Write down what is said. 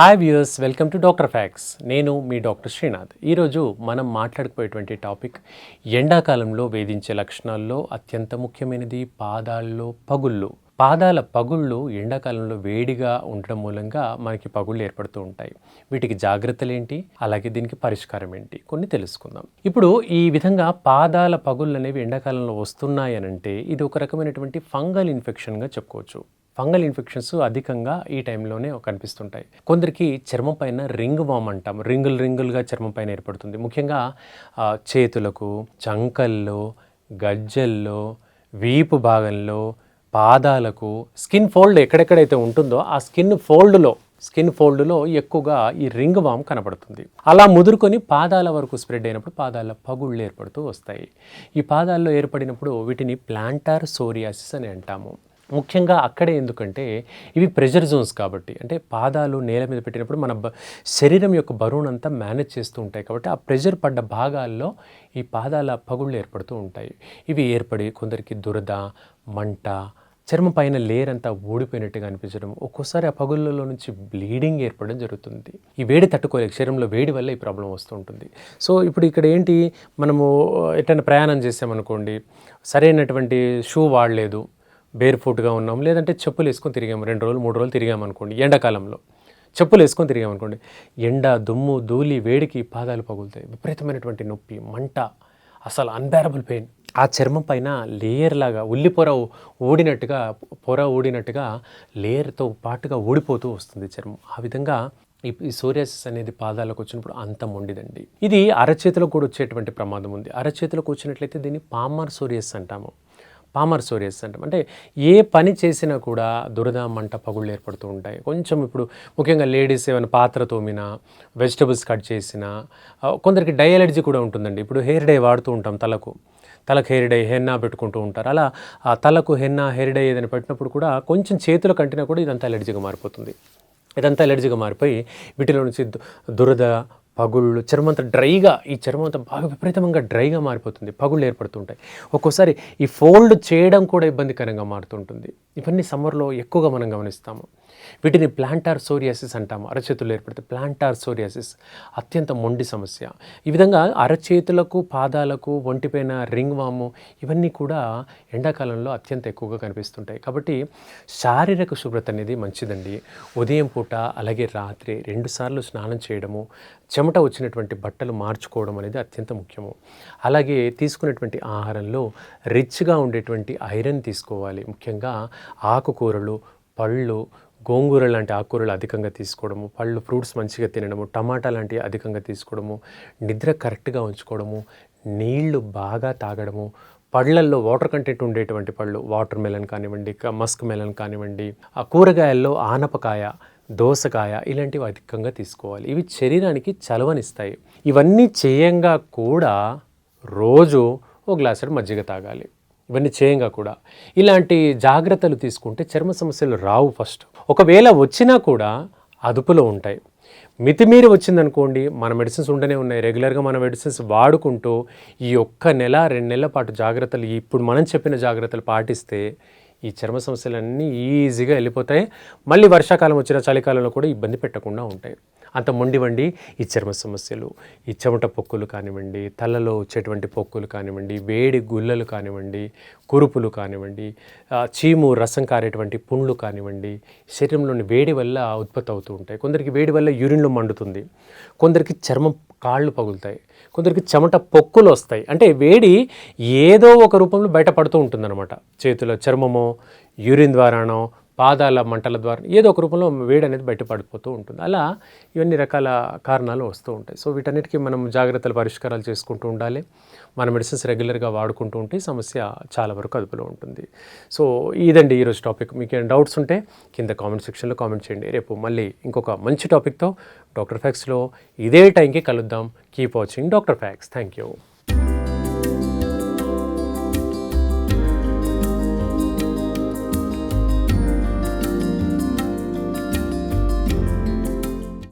Hi viewers welcome to doctor facts నేను మీ doctor Srinath ఈరోజు మనం మాట్లాడుకుపోయేటువంటి టాపిక్ ఎండాకాలంలో వేధించే లక్షణాల్లో అత్యంత ముఖ్యమైనది పాదాల్లో పగుళ్ళు. పాదాల పగుళ్ళు ఎండాకాలంలో వేడిగా ఉండడం మూలంగా మనకి పగుళ్ళు ఏర్పడుతూ ఉంటాయి. వీటికి జాగ్రత్తలు ఏంటి? అలాగే దీనికి పరిష్కారం ఏంటి? కొన్ని తెలుసుకుందాం. ఇప్పుడు ఈ విధంగా పాదాల పగుళ్ళు అనేవి ఎండాకాలంలో వస్తున్నాయనంటే ఇది ఒక రకమైనటువంటి ఫంగల్ ఇన్ఫెక్షన్గా చెప్పుకోవచ్చు. ఫంగల్ ఇన్ఫెక్షన్స్ అధికంగా ఈ టైంలోనే కనిపిస్తుంటాయి. కొందరికి చర్మం పైన రింగ్ వామ్ అంటాం. రింగుల్ రింగులుగా చర్మం పైన ఏర్పడుతుంది. ముఖ్యంగా చేతులకు చంకల్లో గజ్జల్లో వీపు భాగంలో పాదాలకు స్కిన్ ఫోల్డ్ ఎక్కడెక్కడైతే ఉంటుందో ఆ స్కిన్ ఫోల్డ్లో స్కిన్ ఫోల్డ్లో ఎక్కువగా ఈ రింగ్ వామ్ కనబడుతుంది. అలా ముదురుకొని పాదాల వరకు స్ప్రెడ్ అయినప్పుడు పాదాల పగుళ్ళు ఏర్పడుతూ వస్తాయి. ఈ పాదాల్లో ఏర్పడినప్పుడు వీటిని ప్లాంటార్ సోరియాసిస్ అని అంటాము. ముఖ్యంగా అక్కడే ఎందుకంటే ఇవి ప్రెషర్ జోన్స్ కాబట్టి అంటే పాదాలు నేల మీద పెట్టినప్పుడు మన శరీరం యొక్క బరువునంతా మేనేజ్ చేస్తూ ఉంటాయి కాబట్టి ఆ ప్రెషర్ పడ్డ భాగాల్లో ఈ పాదాల పగుళ్ళు ఏర్పడుతూ ఉంటాయి. ఇవి ఏర్పడి కొందరికి దురద మంట చర్మం పైన లేయర్ అంతా ఊడిపోయినట్టుగా అనిపించడం ఒక్కోసారి ఆ పగుళ్ళలో నుంచి బ్లీడింగ్ ఏర్పడడం జరుగుతుంది. ఈ వేడి తట్టుకోలేక శరీరంలో వేడి వల్ల ఈ ప్రాబ్లం వస్తూ ఉంటుంది. సో ఇప్పుడు ఇక్కడ ఏంటి మనము ఎట్లయినా ప్రయాణం చేసామనుకోండి సరైనటువంటి షూ వాడలేదు బేర్ ఫుట్గా ఉన్నాం లేదంటే చెప్పులు వేసుకొని తిరిగాము రెండు రోజులు మూడు రోజులు తిరిగాం అనుకోండి ఎండాకాలంలో చెప్పులు వేసుకొని తిరిగాము అనుకోండి ఎండ దుమ్ము ధూళి వేడికి పాదాలు పగులుతాయి విపరీతమైనటువంటి నొప్పి మంట అసలు అన్బేరబుల్ పెయిన్ ఆ చర్మం పైన లేయర్ లాగా ఉల్లి పొర ఊడినట్టుగా పొర ఊడినట్టుగా లేయర్తో పాటుగా ఊడిపోతూ వస్తుంది చర్మం. ఆ విధంగా ఈ ఈ సోరియాసిస్ అనేది పాదాలకు వచ్చినప్పుడు అంత మొండిదండి ఇది అరచేతిలో కూడా వచ్చేటువంటి ప్రమాదం ఉంది. అరచేతిలోకి వచ్చినట్లయితే దీన్ని పామర్ సోరియాసిస్ అంటాము. పామర్ సోరియస్ అంటాం. అంటే ఏ పని చేసినా కూడా దురద మంట పగుళ్ళు ఏర్పడుతూ ఉంటాయి. కొంచెం ఇప్పుడు ముఖ్యంగా లేడీస్ ఏమైనా పాత్ర తోమినా వెజిటబుల్స్ కట్ చేసినా కొందరికి డై అలర్జీ కూడా ఉంటుందండి. ఇప్పుడు హెయిర్ డై వాడుతూ ఉంటాం తలకు. తలకు హెయిర్ డై హెన్నా పెట్టుకుంటూ ఉంటారు. అలా ఆ తలకు హెన్నా హెయిర్ డై ఏదైనా పెట్టినప్పుడు కూడా కొంచెం చేతులు కంటినా కూడా ఇదంతా అలర్జీగా మారిపోతుంది. ఇదంతా ఎలర్జీగా మారిపోయి వీటిలో నుంచి దు- దురద పగుళ్ళు చర్మం అంతా డ్రైగా ఈ చర్మం అంతా బాగా విపరీతంగా డ్రైగా మారిపోతుంది. పగుళ్ళు ఏర్పడుతుంటాయి. ఒక్కోసారి ఈ ఫోల్డ్ చేయడం కూడా ఇబ్బందికరంగా మారుతుంటుంది. ఇవన్నీ సమ్మర్లో ఎక్కువగా మనం గమనిస్తాము. వీటిని ప్లాంటార్ సోరియాసిస్ అంటాము అరచేతులు ఏర్పడితే ప్లాంటార్ సోరియాసిస్ అత్యంత మొండి సమస్య. ఈ విధంగా అరచేతులకు పాదాలకు ఒంటిపైన రింగ్ వాము ఇవన్నీ కూడా ఎండాకాలంలో అత్యంత ఎక్కువగా కనిపిస్తుంటాయి. కాబట్టి శారీరక శుభ్రత అనేది మంచిదండి. ఉదయం పూట అలాగే రాత్రి రెండుసార్లు స్నానం చేయడము చెమట వచ్చినటువంటి బట్టలు మార్చుకోవడం అనేది అత్యంత ముఖ్యము. అలాగే తీసుకునేటువంటి ఆహారంలో రిచ్గా ఉండేటువంటి ఐరన్ తీసుకోవాలి. ముఖ్యంగా ఆకుకూరలు పళ్ళు గోంగూర లాంటి ఆకుకూరలు అధికంగా తీసుకోవడము పళ్ళు ఫ్రూట్స్ మంచిగా తినడము టమాటా లాంటివి అధికంగా తీసుకోవడము నిద్ర కరెక్ట్గా ఉంచుకోవడము నీళ్ళు బాగా తాగడము పళ్ళల్లో వాటర్ కంటెంట్ ఉండేటువంటి పళ్ళు వాటర్ మెలన్ కానివ్వండి మస్క్ మెలన్ కానివ్వండి ఆ కూరగాయల్లో ఆనపకాయ దోసకాయ ఇలాంటివి అధికంగా తీసుకోవాలి. ఇవి శరీరానికి చలవనిస్తాయి. ఇవన్నీ చేయంగా కూడా రోజు ఓ గ్లాసుడు మజ్జిగ తాగాలి. ఇవన్నీ చేయంగా కూడా. ఇలాంటి జాగ్రత్తలు తీసుకుంటే చర్మ సమస్యలు రావు ఫస్ట్. ఒకవేళ వచ్చినా కూడా అదుపులో ఉంటాయి. మితిమీరి వచ్చిందనుకోండి మన మెడిసిన్స్ ఉండనే ఉన్నాయి. రెగ్యులర్గా మన మెడిసిన్స్ వాడుకుంటూ ఈ ఒక్క నెల రెండు నెలల పాటు జాగ్రత్తలు ఇప్పుడు మనం చెప్పిన జాగ్రత్తలు పాటిస్తే ఈ చర్మ సమస్యలన్నీ ఈజీగా వెళ్ళిపోతాయి. మళ్ళీ వర్షాకాలం వచ్చిన చలికాలంలో కూడా ఇబ్బంది పెట్టకుండా ఉంటాయి. అంత మొండివండి ఈ చర్మ సమస్యలు ఈ చెమట పొక్కులు కానివ్వండి తలలో వచ్చేటువంటి పొక్కులు కానివ్వండి వేడి గుల్లలు కానివ్వండి కురుపులు కానివ్వండి చీము రసం కారేటువంటి పుండ్లు కానివ్వండి శరీరంలోని వేడి వల్ల ఉత్పత్తి అవుతూ ఉంటాయి. కొందరికి వేడి వల్ల యూరిన్లో మండుతుంది. కొందరికి చర్మం కాళ్ళు పగులుతాయి. కొందరికి చెమట పొక్కులు వస్తాయి. అంటే వేడి ఏదో ఒక రూపంలో బయటపడుతూ ఉంటుందన్నమాట. చేతుల చర్మమో యూరిన్ ద్వారానో పాదాల మంటల ద్వారా ఏదో ఒక రూపంలో వేడి అనేది బయటపడిపోతూ ఉంటుంది. అలా ఇవన్నీ రకాల కారణాలు వస్తూ ఉంటాయి. సో వీటన్నిటికీ మనం జాగ్రత్తలు పరిష్కారాలు చేసుకుంటూ ఉండాలి. మన మెడిసిన్స్ రెగ్యులర్గా వాడుకుంటూ ఉంటే సమస్య చాలా వరకు అదుపులో ఉంటుంది. సో ఇదండి ఈరోజు టాపిక్. మీకు ఏమైనా డౌట్స్ ఉంటే కింద కామెంట్ సెక్షన్లో కామెంట్ చేయండి. రేపు మళ్ళీ ఇంకొక మంచి టాపిక్తో డాక్టర్ ఫ్యాక్స్లో ఇదే టైంకి కలుద్దాం. Keep watching doctor facts. Thank you